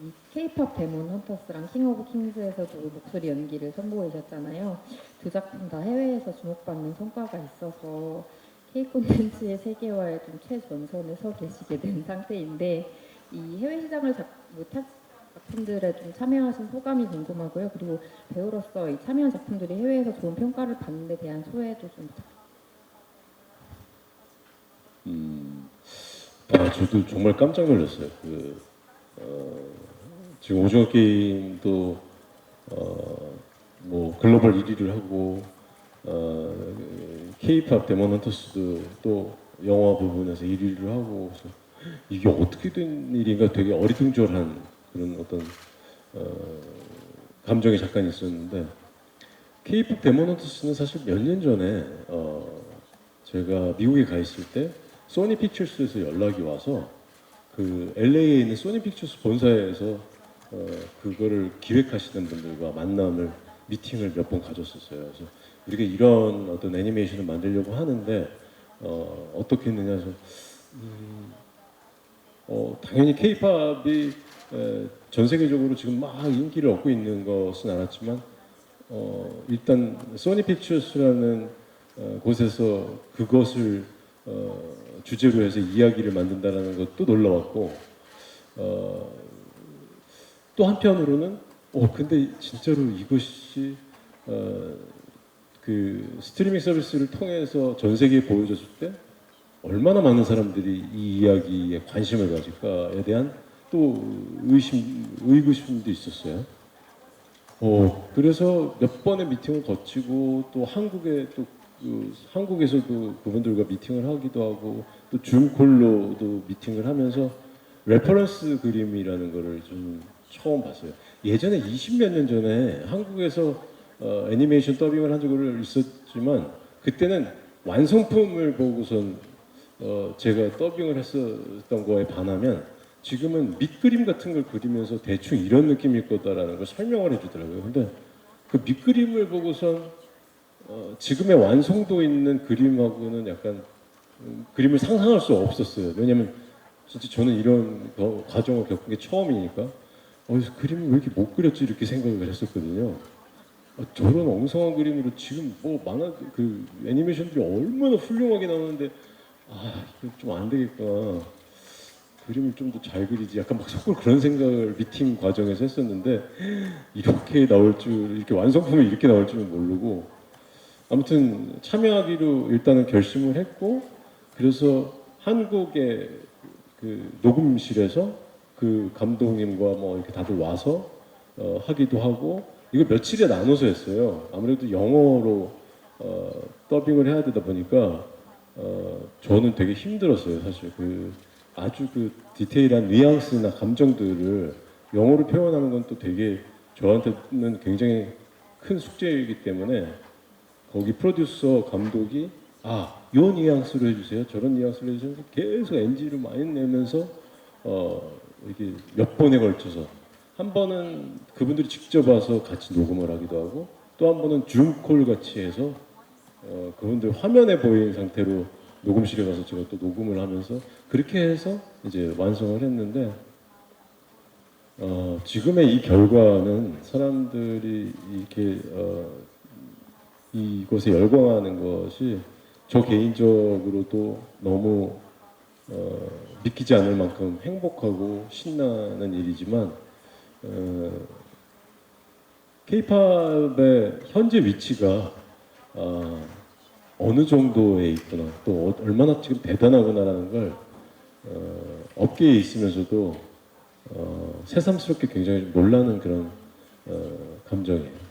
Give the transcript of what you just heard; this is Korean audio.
이 K-팝 데몬 헌터스랑 킹 오브 킹스에서도 목소리 연기를 선보이셨잖아요. 두 작품 다 해외에서 주목받는 성과가 있어서 K 콘텐츠의 세계화에 좀 최전선에 서 계시게 된 상태인데 이 해외 시장을 작, 못한 작품들에 좀 참여하신 소감이 궁금하고요. 그리고 배우로서 이 참여한 작품들이 해외에서 좋은 평가를 받는 데 대한 소회도 좀 부탁드립니다. 음, 아, 저도 정말 깜짝 놀랐어요. 그, 어, 지금 오징어 게임도, 어, 뭐, 글로벌 1위를 하고, 어, K-팝 데몬 헌터스도 또 영화 부분에서 1위를 하고, 그래서 이게 어떻게 된 일인가 되게 어리둥절한 그런 어떤, 어, 감정이 잠깐 있었는데, K-팝 데몬 헌터스는 사실 몇 년 전에, 어, 제가 미국에 가 있을 때, 소니 픽처스에서 연락이 와서 그 LA에 있는 소니 픽처스 본사에서 어, 그거를 기획하시는 분들과 만남을 미팅을 몇 번 가졌었어요. 그래서 우리가 이런 어떤 애니메이션을 만들려고 하는데 어, 어떻게 했느냐 해서 음, 어, 당연히 K-팝이 전 세계적으로 지금 막 인기를 얻고 있는 것은 알았지만 어, 일단 소니 픽처스라는 어, 곳에서 그것을 어, 주제로 해서 이야기를 만든다라는 것도 놀라웠고 어, 또 한편으로는 어 근데 진짜로 이것이 어, 그 스트리밍 서비스를 통해서 전 세계에 보여줬을 때 얼마나 많은 사람들이 이 이야기에 관심을 가질까에 대한 또 의심 의구심도 있었어요. 어, 그래서 몇 번의 미팅을 거치고 또 한국에 또 그 한국에서도 그분들과 미팅을 하기도 하고 또 줌콜로도 미팅을 하면서 레퍼런스 그림이라는 거를 좀 처음 봤어요. 예전에 20몇 년 전에 한국에서 어, 애니메이션 더빙을 한 적이 있었지만 그때는 완성품을 보고선 어, 제가 더빙을 했었던 거에 반하면 지금은 밑그림 같은 걸 그리면서 대충 이런 느낌일 거다라는 걸 설명을 해주더라고요. 근데 그 밑그림을 보고선 어, 지금의 완성도 있는 그림하고는 약간 음, 그림을 상상할 수 없었어요. 왜냐면 진짜 저는 이런 거- 과정을 겪은 게 처음이니까 어, 그림을 왜 이렇게 못 그렸지 이렇게 생각을 했었거든요. 아, 저런 엉성한 그림으로 지금 뭐 만화 그 애니메이션들이 얼마나 훌륭하게 나오는데 아 이거 좀 안 되겠구나. 그림을 좀 더 잘 그리지 약간 막 속으로 그런 생각을 미팅 과정에서 했었는데 이렇게 나올 줄 이렇게 완성품이 이렇게 나올 줄은 모르고 아무튼 참여하기로 일단은 결심을 했고 그래서 한국의 그 녹음실에서 그 감독님과 뭐 이렇게 다들 와서 어, 하기도 하고 이거 며칠에 나눠서 했어요. 아무래도 영어로 어, 더빙을 해야 되다 보니까 어, 저는 되게 힘들었어요. 사실 그 아주 그 디테일한 뉘앙스나 감정들을 영어로 표현하는 건 또 되게 저한테는 굉장히 큰 숙제이기 때문에 거기 프로듀서 감독이 아, 요 뉘앙스로 해주세요. 저런 뉘앙스로 해주세요. 계속 NG를 많이 내면서 어, 이게 몇 번에 걸쳐서 한 번은 그분들이 직접 와서 같이 녹음을 하기도 하고 또 한 번은 줌콜 같이 해서 어, 그분들 화면에 보이는 상태로 녹음실에 가서 제가 또 녹음을 하면서 그렇게 해서 이제 완성을 했는데 어, 지금의 이 결과는 사람들이 이렇게 어, 이곳에 열광하는 것이 저 개인적으로도 너무 어, 믿기지 않을 만큼 행복하고 신나는 일이지만 어, K-팝의 현재 위치가 어, 어느 정도에 있구나 또 어- 얼마나 지금 대단하구나라는 걸 어, 업계에 있으면서도 어, 새삼스럽게 굉장히 놀라는 그런 어, 감정이에요.